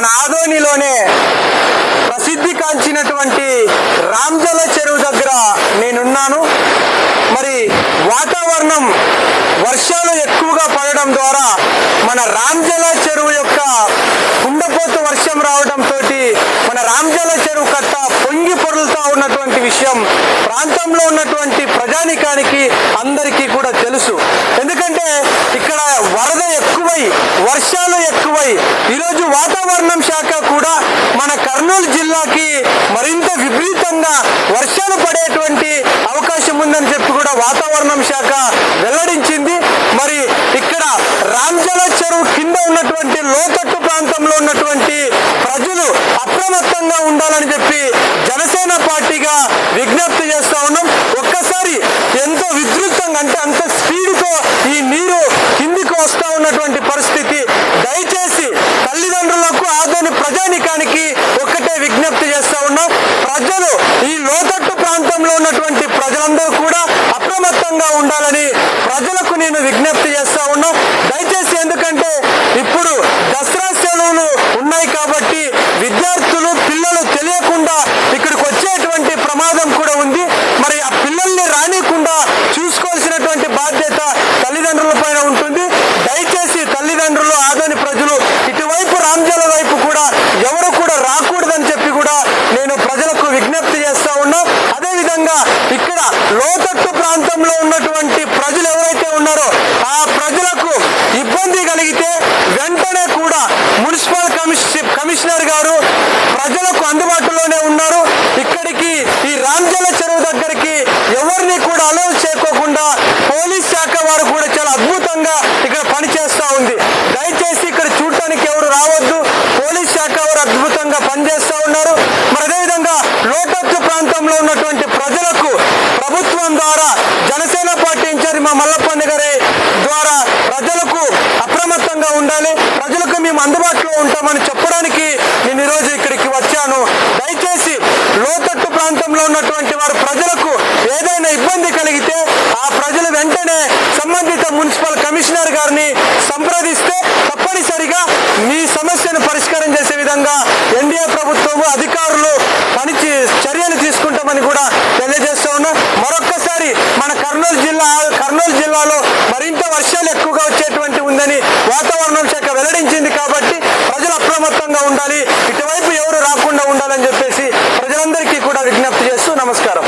మన ఆదోనిలోనే ప్రసిద్ధి కాంచినటువంటి రామ్జల చెరువు దగ్గర నేనున్నాను. మరి వాతావరణం వర్షాలు ఎక్కువగా పడడం ద్వారా మన రామ్జల చెరువు యొక్క కుండపోత వర్షం రావడంతో మన రామ్జల చెరువు కట్ట పొంగి పొరులుతా ఉన్నటువంటి విషయం ప్రాంతంలో ఉన్నటువంటి ప్రజానికానికి అందరికీ కూడా తెలుసు ఎందుకంటే ఇక్కడ వరద ఎక్కువై వర్షాలు ఎక్కువై ఈరోజు వాతావరణం శాఖ కూడా మన కర్నూలు జిల్లాకి మరింత విపరీతంగా వర్షాలు పడేటువంటి అవకాశం ఉందని చెప్పి కూడా వాతావరణం శాఖ వెల్లడించింది. మరి ఇక్కడ రామ్జల చెరువు కింద ఉన్నటువంటి లోతట్టు ప్రాంతంలో ఉన్నటువంటి అప్రమత్తంగా ఉండాలని చెప్పి జనసేన పార్టీగా విజ్ఞప్తి చేస్తా ఉన్నాం. ఒక్కసారి ఎంతో విద్రుతంగా అంటే అంత స్పీడ్తో ఈ నీరు కిందికి వస్తా ఉన్నటువంటి పరిస్థితి. దయచేసి తల్లిదండ్రులకు ఆదోని ప్రజానికానికి ఒక్కటే విజ్ఞప్తి చేస్తా ఉన్నాం. ప్రజలు ఈ లోతట్టు ప్రాంతంలో ఉన్నటువంటి ప్రజలందరూ కూడా అప్రమత్తంగా ఉండాలని ప్రజలకు నేను విజ్ఞప్తి చేస్తా ఉన్నాం. తల్లిదండ్రుల పైన ఉంటుంది. దయచేసి తల్లిదండ్రులు ఆదోని ప్రజలు ఇటువైపు రామ్జల వైపు కూడా ఎవరు కూడా రాకూడదని చెప్పి కూడా నేను ప్రజలకు విజ్ఞప్తి చేస్తా ఉన్నా. అదేవిధంగా ఇక్కడ లోతట్టు ప్రాంతంలో ఉన్నటువంటి ప్రజలు ఎవరైతే ఉన్నారో ఆ ప్రజలకు ఇబ్బంది కలిగితే వెంటనే కూడా మున్సిపల్ కమిషన్ కమిషనర్ గారు ప్రజలకు అందుబాటులోనే ఉన్నారు ఇక్కడికి ఈ రామ్జల చెరువు దగ్గరికి ఎవరిని కూడా అలౌ చేయకోకుండా పోలీస్ శాఖ వారు కూడా చాలా అద్భుతంగా ఇక్కడ పనిచేస్తూ ఉంది. దయచేసి ఇక్కడ చూడటానికి ఎవరు రావద్దు. పోలీస్ శాఖ వారు అద్భుతంగా పనిచేస్తూ ఉన్నారు. మరి అదేవిధంగా లోతట్టు ప్రాంతంలో ఉన్నటువంటి ప్రజలకు ప్రభుత్వం ద్వారా జనసేన పార్టీ ఇన్ఛార్జ్ మా మల్లప్పన్న గారి ద్వారా ప్రజలకు అప్రమత్తంగా ఉండాలి. ప్రజలకు మేము అందుబాటులో ఉంటామని చెప్పడానికి నేను ఈరోజు ఇక్కడికి వచ్చాను. దయచేసి లోతట్టు ప్రాంతంలో ఉన్నటువంటి వారు ప్రజలకు ఏదైనా ఇబ్బంది కలిగితే ఆ ప్రజలు వెంటనే సంబంధిత మున్సిపల్ కమిషనర్ గారిని సంప్రదిస్తే తప్పనిసరిగా మీ సమస్యను పరిష్కారం చేసే విధంగా ఎన్డీఏ ప్రభుత్వము అధికారులు పని చర్యలు తీసుకుంటామని కూడా తెలియజేస్తా ఉన్నా. మరొక్కసారి మన కర్నూలు జిల్లా కర్నూలు జిల్లాలో మరింత వర్షాలు ఎక్కువగా వచ్చేటువంటి ఉందని వాతావరణం శాఖ వెల్లడించింది కాబట్టి ప్రజలు అప్రమత్తంగా ఉండాలి. ఇటువైపు ఎవరు రాకుండా ఉండాలని చెప్పేసి ప్రజలందరికీ కూడా విజ్ఞప్తి చేస్తూ నమస్కారం.